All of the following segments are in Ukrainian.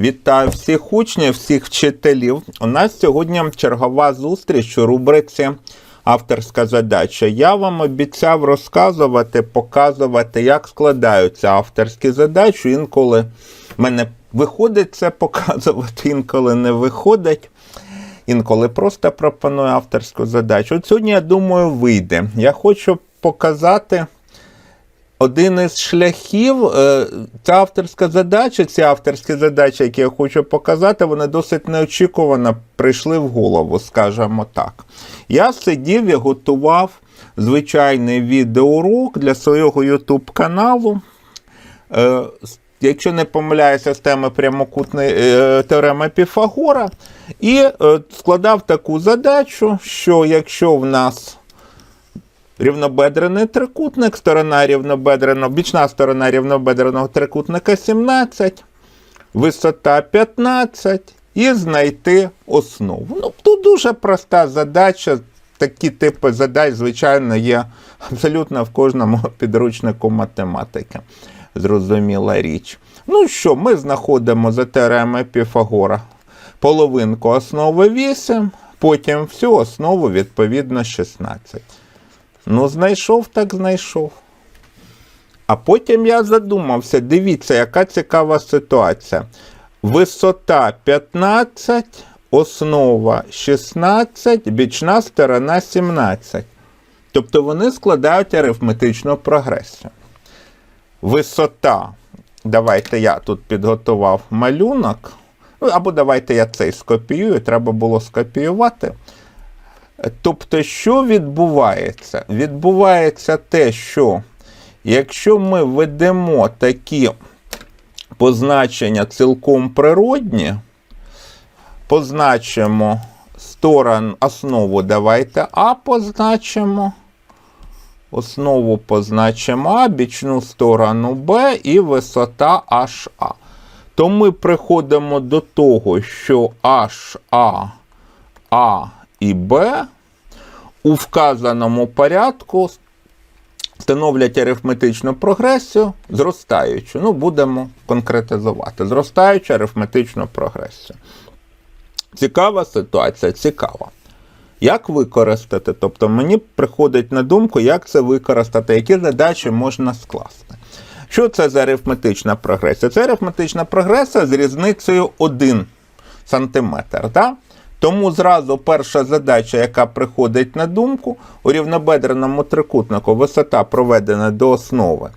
Вітаю всіх учнів, всіх вчителів. У нас сьогодні чергова зустріч у рубриці Авторська задача. Я вам обіцяв розказувати, показувати, як складаються авторські задачі. Інколи мене виходить це показувати, інколи не виходить. Інколи просто пропоную авторську задачу. От сьогодні, я думаю, вийде. Я хочу показати один із шляхів, е, ця авторська задача, ці авторські задачі, які я хочу показати, вони досить неочікувано прийшли в голову, скажімо так. Я сидів і готував звичайний відеоурок для свого YouTube каналу. Е, Якщо не помиляюся, з теми прямокутної е, теореми Піфагора, і складав таку задачу, що якщо в нас рівнобедрений трикутник, сторона рівнобедреного, бічна сторона рівнобедреного трикутника 17, висота 15 і знайти основу. Ну, тут дуже проста задача. Такі типи задач, звичайно, є абсолютно в кожному підручнику математики. Зрозуміла річ. Ну що, ми знаходимо за теоремою Піфагора половинку основи 8, потім всю основу відповідно 16. Ну, знайшов, так знайшов. А потім я задумався, дивіться, яка цікава ситуація. Висота 15, основа 16, бічна сторона 17. Тобто вони складають арифметичну прогресію. Висота. Давайте я тут підготував малюнок. Ну, або давайте я цей скопіюю, треба було скопіювати. Тобто, що відбувається? Відбувається те, що якщо ми ведемо такі позначення цілком природні, позначимо сторону, основу давайте А позначимо. Основу позначимо А, бічну сторону Б і висота HA. То ми приходимо до того, що HA, А і Б у вказаному порядку становлять арифметичну прогресію зростаючу. Ну, будемо конкретизувати. Зростаючу арифметичну прогресію. Цікава ситуація, цікава. Як використати? Тобто мені приходить на думку, як це використати, які задачі можна скласти. Що це за арифметична прогресія? Це арифметична прогресія з різницею 1 см. Да? Тому зразу перша задача, яка приходить на думку, у рівнобедреному трикутнику висота проведена до основи.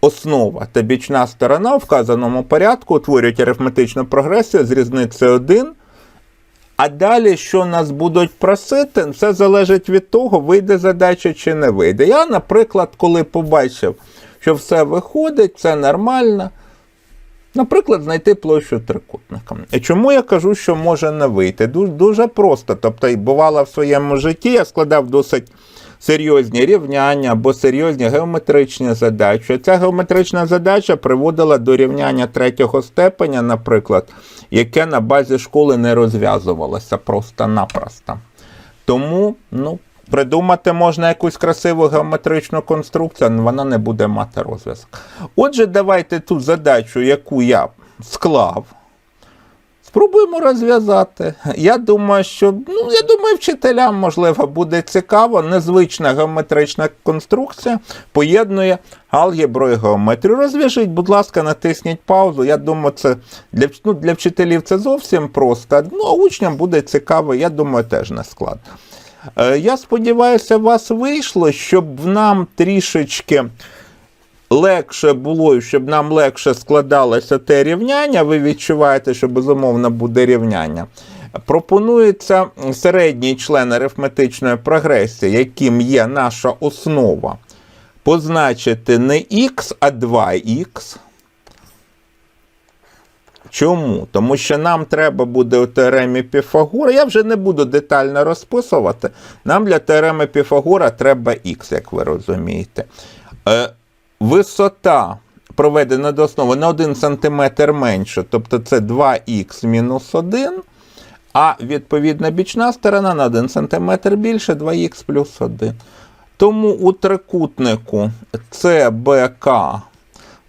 Основа та бічна сторона у вказаному порядку утворюють арифметичну прогресію з різницею 1. А далі, що нас будуть просити, це залежить від того, вийде задача чи не вийде. Я, наприклад, коли побачив, що все виходить, це нормально. Наприклад, знайти площу трикутника. І чому я кажу, що може не вийти? Дуже, дуже просто. Тобто, бувало в своєму житті, я складав досить серйозні рівняння або серйозні геометричні задачі. Ця геометрична задача приводила до рівняння третього степеня, наприклад, яке на базі школи не розв'язувалося просто-напросто. Тому, ну, придумати можна якусь красиву геометричну конструкцію, але вона не буде мати розв'язок. Отже, давайте ту задачу, яку я склав, спробуємо розв'язати. Я думаю, що ну, я думаю, вчителям можливо буде цікаво. Незвична геометрична конструкція поєднує алгебру і геометрію. Розв'яжіть, будь ласка, натисніть паузу. Я думаю, це для, ну, для вчителів це зовсім просто. Ну, а учням буде цікаво, я думаю, теж не складно. Е, Я сподіваюся, у вас вийшло, щоб нам трішечки легше було, щоб нам легше складалося те рівняння. Ви відчуваєте, що безумовно буде рівняння. Пропонується середній член арифметичної прогресії, яким є наша основа, позначити не х, а 2х. Чому? Тому що нам треба буде у теоремі Піфагора. Я вже не буду детально розписувати. Нам для теореми Піфагора треба х, як ви розумієте. Е, висота проведена до основи на 1 см менше, тобто це 2х мінус 1. А відповідна бічна сторона на 1 см більше 2х плюс 1. Тому у трикутнику ЦБК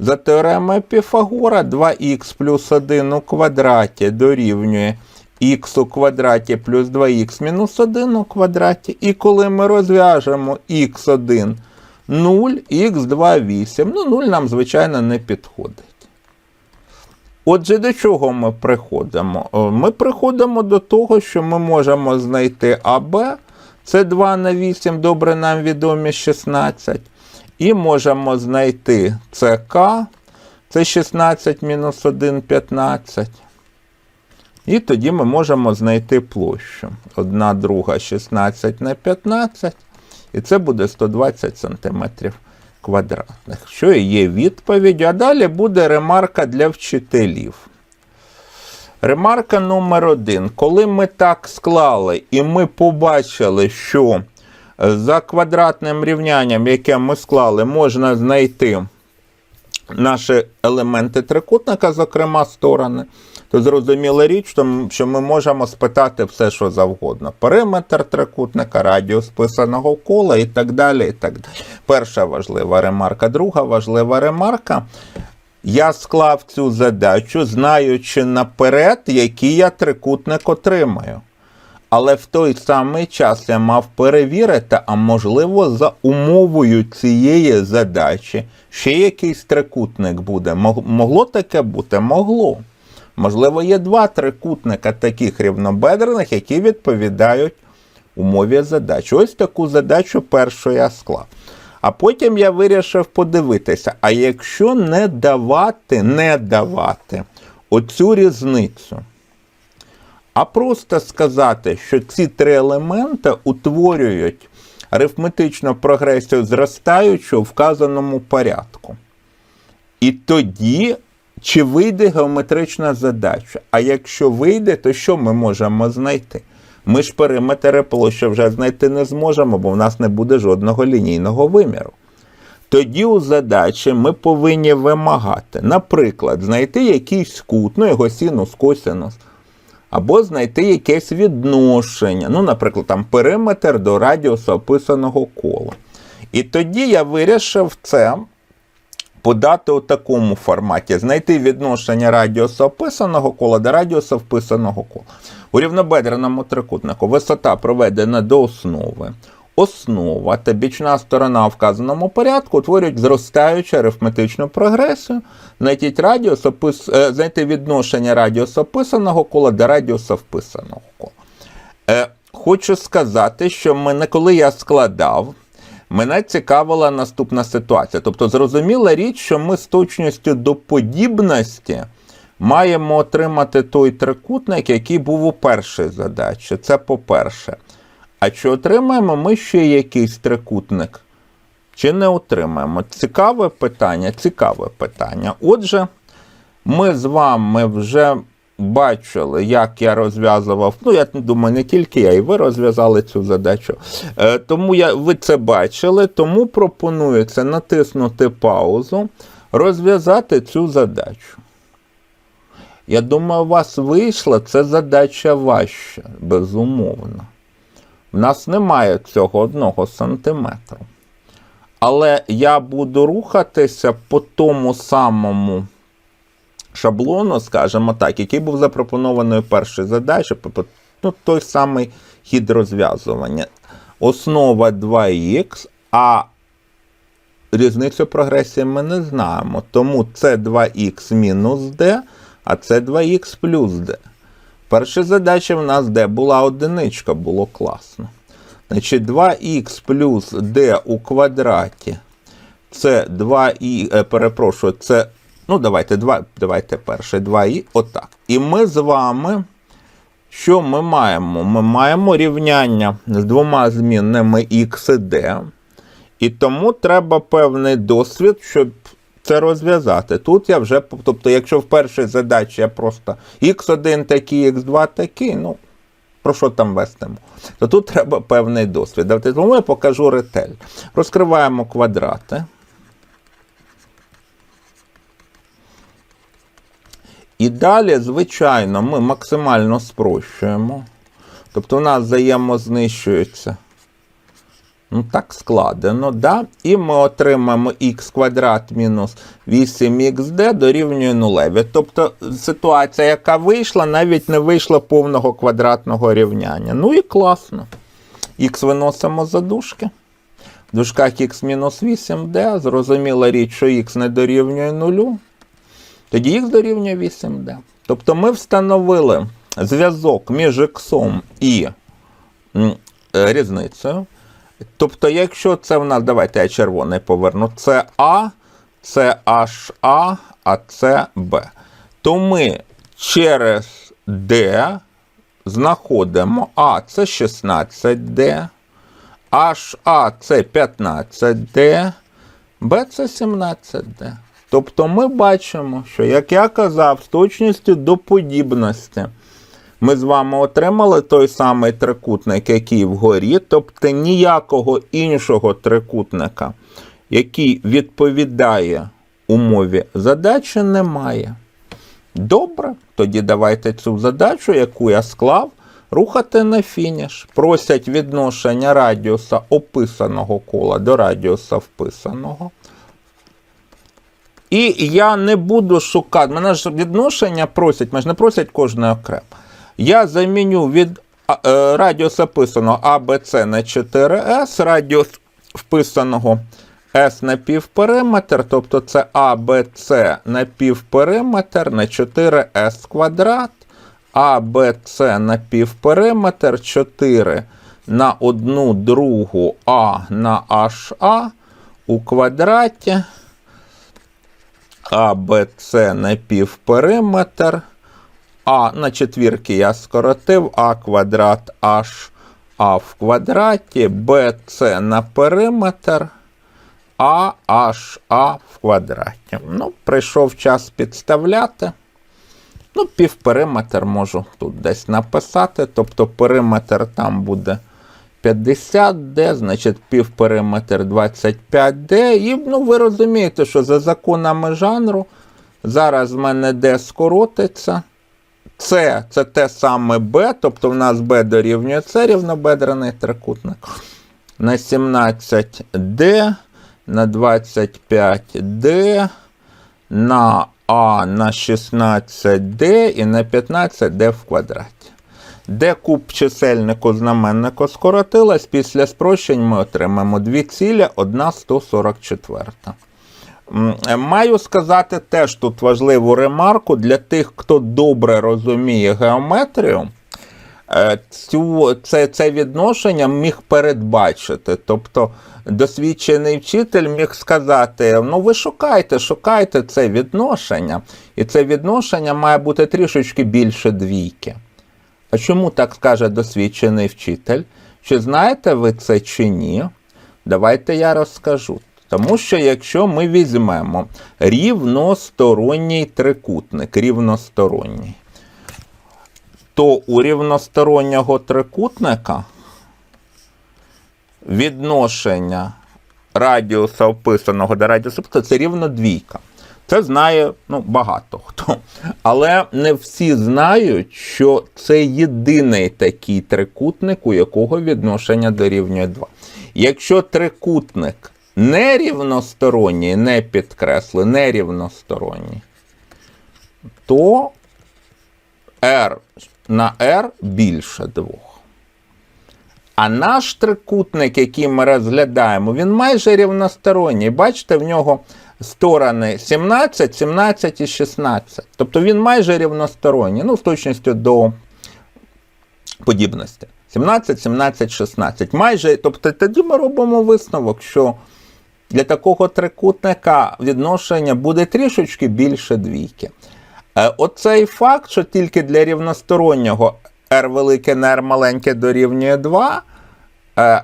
За теоремою Піфагора 2х плюс 1 у квадраті дорівнює х у квадраті плюс 2х мінус 1 у квадраті. І коли ми розв'яжемо х1 0, х2 8. Ну, 0 нам, звичайно, не підходить. Отже, до чого ми приходимо? Е, Ми приходимо до того, що ми можемо знайти АБ, це 2 на 8, добре нам відомі 16. І можемо знайти ЦК, це 16 мінус 1, 15. І тоді ми можемо знайти площу. 1 друга 16 на 15. І це буде 120 см квадратних. Що і є відповідь. А далі буде ремарка для вчителів. Ремарка номер один. Коли ми так склали і ми побачили, що за квадратним рівнянням, яке ми склали, можна знайти наші елементи трикутника, зокрема сторони, то зрозуміла річ, що ми можемо спитати все, що завгодно. Периметр трикутника, радіус писаного кола і так далі. і так далі. Перша важлива ремарка. Друга важлива ремарка. Я склав цю задачу, знаючи наперед, який я трикутник отримаю. Але в той самий час я мав перевірити, а можливо, за умовою цієї задачі ще якийсь трикутник буде. Могло таке бути? Могло. Можливо, є два трикутника таких рівнобедрених, які відповідають умові задачі. Ось таку задачу першу я склав. А потім я вирішив подивитися: а якщо не давати, не давати оцю різницю, а просто сказати, що ці три елементи утворюють арифметичну прогресію зростаючу в вказаному порядку. І тоді, чи вийде геометрична задача? А якщо вийде, то що ми можемо знайти? Ми ж периметр і площу вже знайти не зможемо, бо в нас не буде жодного лінійного виміру. Тоді у задачі ми повинні вимагати, наприклад, знайти якийсь кут, ну його синус, косинус, або знайти якесь відношення, ну, наприклад, там периметр до радіусу описаного кола. І тоді я вирішив це подати у такому форматі: знайти відношення радіусу описаного кола до радіусу вписаного кола. У рівнобедреному трикутнику висота проведена до основи. Основа та бічна сторона вказаному порядку утворюють зростаючу арифметичну прогресію. Знайдіть радіус, опис... е, знайти відношення радіусу описаного кола до радіусу вписаного кола. Е, хочу сказати, що мене, коли я складав, мене цікавила наступна ситуація. Тобто, зрозуміла річ, що ми з точністю до подібності маємо отримати той трикутник, який був у першій задачі. Це по-перше. А чи отримаємо ми ще якийсь трикутник? Чи не отримаємо? Цікаве питання, цікаве питання. Отже, ми з вами вже бачили, як я розв'язував. Ну, я думаю, не тільки я, і ви розв'язали цю задачу. Е, тому я, ви це бачили, тому пропонується натиснути паузу, розв'язати цю задачу. Я думаю, у вас вийшла це задача важча, безумовно. В нас немає цього одного сантиметру. Але я буду рухатися по тому самому шаблону, скажімо так, який був запропонований першій задачі, тобто ну, той самий хід розв'язування. Основа 2х, а різницю прогресії ми не знаємо. Тому це 2х мінус d, а це 2х плюс d. Перша задача в нас де була одиничка, було класно. Значить, 2х плюс d у квадраті. Це 2 і, е, перепрошую, це. Ну, давайте, 2, давайте перше 2і. Отак. І ми з вами. Що ми маємо? Ми маємо рівняння з двома змінними x і d. І тому треба певний досвід, щоб це розв'язати. Тут я вже, тобто, якщо в першій задачі я просто x1 такий, x2 такий, ну, про що там вестимо? То тут треба певний досвід. Давайте тому я покажу ретель. Розкриваємо квадрати. І далі, звичайно, ми максимально спрощуємо. Тобто у нас взаємознищується Ну, так складено, да? І ми отримаємо х квадрат мінус 8xd дорівнює нулеві. Тобто ситуація, яка вийшла, навіть не вийшла повного квадратного рівняння. Ну і класно. Х виносимо за дужки. В дужках х мінус 8d. Зрозуміла річ, що х не дорівнює нулю. Тоді х дорівнює 8d. Тобто ми встановили зв'язок між х і різницею. Тобто, якщо це в нас, давайте я червоний поверну, це А, це HA, а це Б. То ми через D знаходимо А це 16D, HA це 15D, Б це 17D. Тобто ми бачимо, що, як я казав, з точністю до подібності ми з вами отримали той самий трикутник, який вгорі, тобто ніякого іншого трикутника, який відповідає умові задачі, немає. Добре, тоді давайте цю задачу, яку я склав, рухати на фініш. Просять відношення радіуса описаного кола до радіуса вписаного. І я не буду шукати. Мене ж відношення просять, мене ж не просять кожне окремо. Я заміню від е, радіуса ABC на 4S, радіус вписаного S на півпериметр, тобто це ABC на півпериметр на 4S квадрат, ABC на півпериметр 4 на 1 другу А на HA у квадраті. АБЦ на півпериметр. А на четвірки я скоротив А квадрат H А в квадраті, БЦ на периметр, А H А в квадраті. Ну, прийшов час підставляти. Ну, півпериметр можу тут десь написати. Тобто периметр там буде 50D, значить півпериметр 25D. І ну, ви розумієте, що за законами жанру зараз в мене D скоротиться. С це те саме Б, тобто в нас Б дорівнює С рівнобедрений трикутник. На 17D, на 25D, на А на 16D і на 15D в квадраті. Де куб чисельнику знаменнику скоротилась, після спрощень ми отримаємо 2 Маю сказати теж тут важливу ремарку для тих, хто добре розуміє геометрію. Е, Цю, це, це відношення міг передбачити. Тобто досвідчений вчитель міг сказати: ну ви шукайте, шукайте це відношення, і це відношення має бути трішечки більше двійки. А чому так скаже досвідчений вчитель? Чи знаєте ви це чи ні? Давайте я розкажу. Тому що якщо ми візьмемо рівносторонній трикутник, рівносторонній, то у рівностороннього трикутника відношення радіуса описаного до радіуса описаного це рівно двійка. Це знає ну, багато хто. Але не всі знають, що це єдиний такий трикутник, у якого відношення дорівнює 2. Якщо трикутник нерівносторонній, не підкреслю, нерівносторонній, то R на R більше 2. А наш трикутник, який ми розглядаємо, він майже рівносторонній. Бачите, в нього сторони 17, 17 і 16. Тобто він майже рівносторонній, ну, з точністю до подібності. 17, 17, 16. Майже, тобто тоді ми робимо висновок, що для такого трикутника відношення буде трішечки більше двійки. Е, Оцей факт, що тільки для рівностороннього R велике на R маленьке дорівнює 2, е,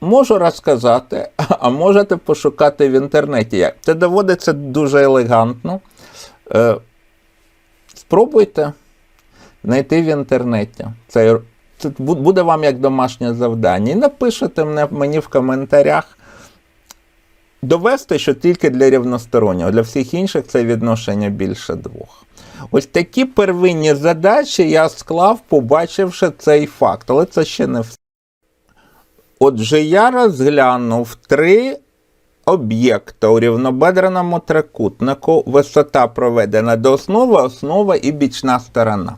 можу розказати, а можете пошукати в інтернеті. Це доводиться дуже елегантно. Е, Спробуйте знайти в інтернеті. Це, буде вам як домашнє завдання. І напишете мені в коментарях. Довести, що тільки для рівностороннього, для всіх інших це відношення більше двох. Ось такі первинні задачі я склав, побачивши цей факт, але це ще не все. Отже, я розглянув три об'єкта у рівнобедреному трикутнику, висота проведена до основи, основа і бічна сторона.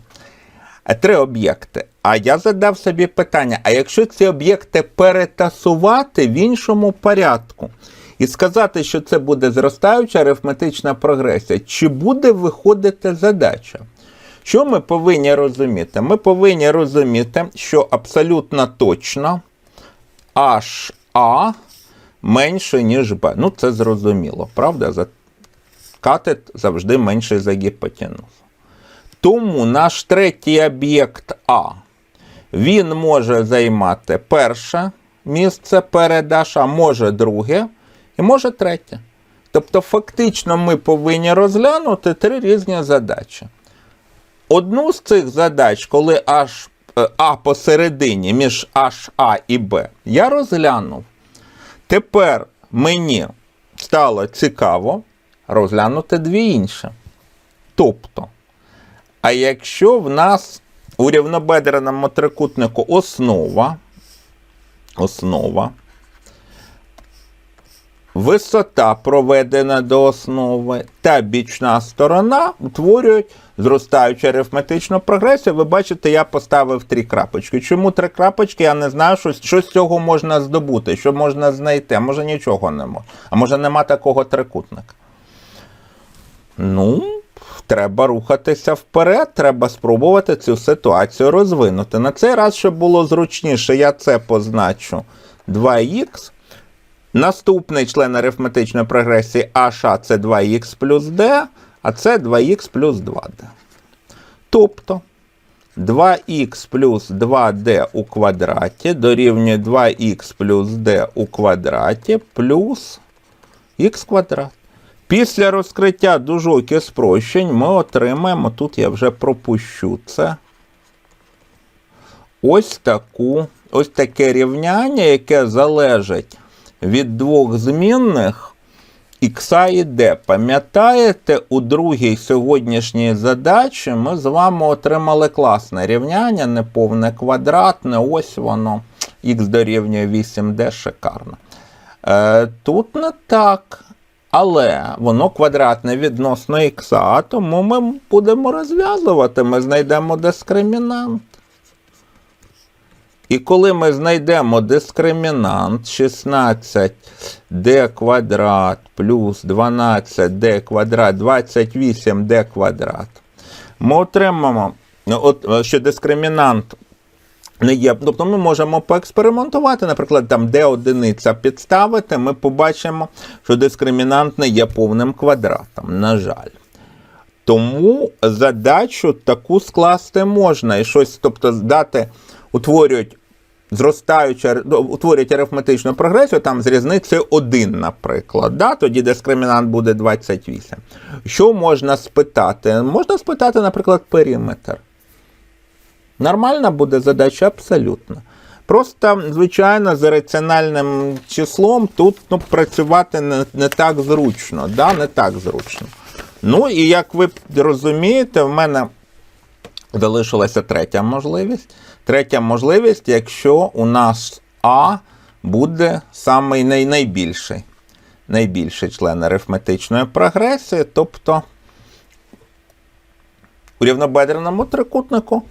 Три об'єкти. А я задав собі питання: а якщо ці об'єкти перетасувати в іншому порядку і сказати, що це буде зростаюча арифметична прогресія, чи буде виходити задача? Що ми повинні розуміти? Ми повинні розуміти, що абсолютно точно HA менше, ніж B. Ну, це зрозуміло, правда? Катет завжди менший за гіпотенузу. Тому наш третій об'єкт А він може займати перше місце перед H, а може друге і може третє. Тобто, фактично, ми повинні розглянути три різні задачі. Одну з цих задач, коли H, е, А посередині між HA і B, я розглянув. Тепер мені стало цікаво розглянути дві інші. Тобто, а якщо в нас у рівнобедреному трикутнику основа, основа, висота проведена до основи та бічна сторона утворюють зростаючу арифметичну прогресію. Ви бачите, я поставив три крапочки. Чому три крапочки? Я не знаю, що, що з цього можна здобути, що можна знайти. А може нічого не може. А може нема такого трикутника. Ну, треба рухатися вперед, треба спробувати цю ситуацію розвинути. На цей раз, щоб було зручніше, я це позначу 2х. Наступний член арифметичної прогресії HA це 2х плюс d, а це 2х плюс 2d. Тобто 2х плюс 2d у квадраті дорівнює 2х плюс d у квадраті плюс х квадрат. Після розкриття дужок і спрощень ми отримаємо, тут я вже пропущу це. Ось таку, ось таке рівняння, яке залежить від двох змінних х і d. Пам'ятаєте, у другій сьогоднішній задачі ми з вами отримали класне рівняння, неповне квадратне, ось воно. Х дорівнює 8d, шикарно. Е, тут не так. Але воно квадратне відносно х, тому ми будемо розв'язувати, ми знайдемо дискримінант. І коли ми знайдемо дискримінант 16d квадрат плюс 12d квадрат 28d квадрат, ми отримаємо, от, що дискримінант не є. Тобто ми можемо поекспериментувати, наприклад, там де одиниця підставити, ми побачимо, що дискримінант не є повним квадратом, на жаль. Тому задачу таку скласти можна і щось, тобто, здати, утворюють зростаючу, ну, утворюють арифметичну прогресію там з різницею 1, наприклад. Да? Тоді дискримінант буде 28. Що можна спитати? Можна спитати, наприклад, периметр. Нормальна буде задача абсолютно. Просто, звичайно, з раціональним числом тут ну, працювати не, не так зручно. Да? Не так зручно. Ну і як ви розумієте, в мене залишилася третя можливість. Третя можливість, якщо у нас А буде самий най- найбільший, найбільший член арифметичної прогресії, тобто у рівнобедреному трикутнику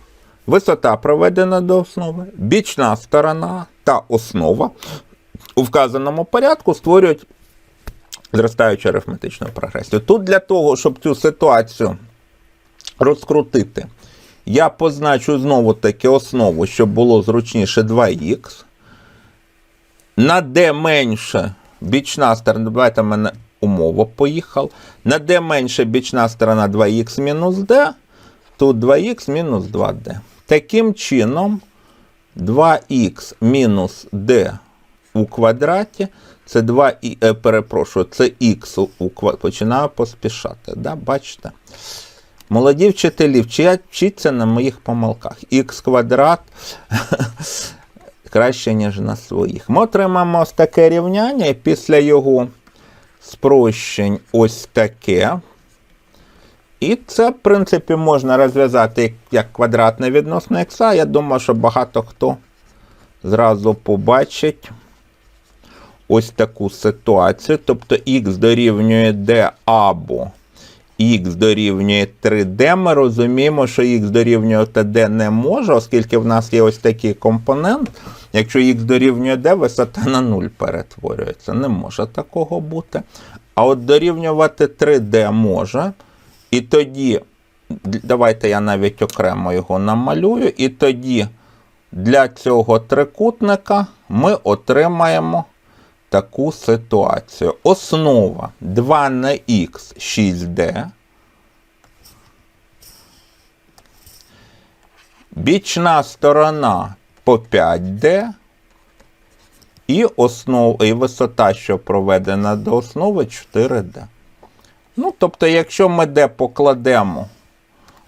висота проведена до основи, бічна сторона та основа у вказаному порядку створюють зростаючу арифметичну прогресію. Тут для того, щоб цю ситуацію розкрутити, я позначу знову таки основу, щоб було зручніше 2х. На d менше бічна сторона, давайте мене умова поїхав. На d менше бічна сторона 2х мінус d, тут 2х мінус 2d. Таким чином, 2х мінус d у квадраті, це 2, і, е, перепрошую, це х у квадраті. Починаю поспішати. Да? Бачите? Молоді вчителі, вчать, вчіться на моїх помилках. Х квадрат краще, ніж на своїх. Ми отримаємо ось таке рівняння, і після його спрощень ось таке. І це, в принципі, можна розв'язати як квадратне відносно х. Я думаю, що багато хто зразу побачить ось таку ситуацію. Тобто х дорівнює d або х дорівнює 3D. Ми розуміємо, що х дорівнює d не може, оскільки в нас є ось такий компонент. Якщо х дорівнює d, висота на 0 перетворюється. Не може такого бути. А от дорівнювати 3D може. І тоді, давайте я навіть окремо його намалюю, і тоді для цього трикутника ми отримаємо таку ситуацію. Основа 2 на х 6D. Бічна сторона по 5D. І, основ, і висота, що проведена до основи 4D. Ну, тобто, якщо ми де покладемо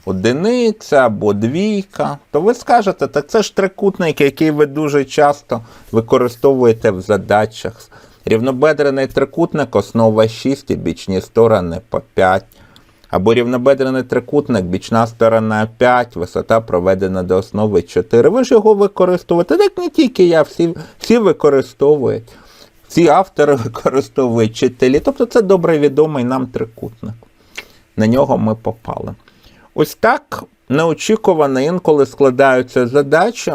одиниця або двійка, то ви скажете, так це ж трикутник, який ви дуже часто використовуєте в задачах. Рівнобедрений трикутник, основа 6 і бічні сторони по 5. Або рівнобедрений трикутник, бічна сторона 5, висота проведена до основи 4. Ви ж його використовуєте. Так не тільки я, всі, всі використовують. Всі автори використовують вчителі. Тобто це добре відомий нам трикутник. На нього ми попали. Ось так неочікувано інколи складаються задачі.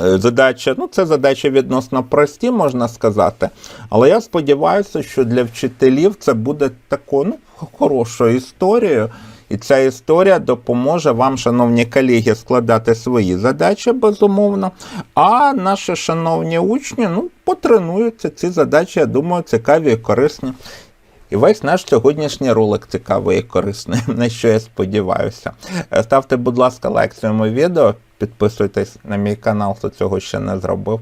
Е, Задача, ну це задачі відносно прості, можна сказати. Але я сподіваюся, що для вчителів це буде такою ну, хорошою історією. І ця історія допоможе вам, шановні колеги, складати свої задачі, безумовно. А наші шановні учні ну, потренуються ці задачі, я думаю, цікаві і корисні. І весь наш сьогоднішній ролик цікавий і корисний, на що я сподіваюся. Ставте, будь ласка, лайк цьому відео, підписуйтесь на мій канал, хто цього ще не зробив.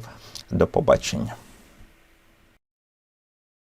До побачення.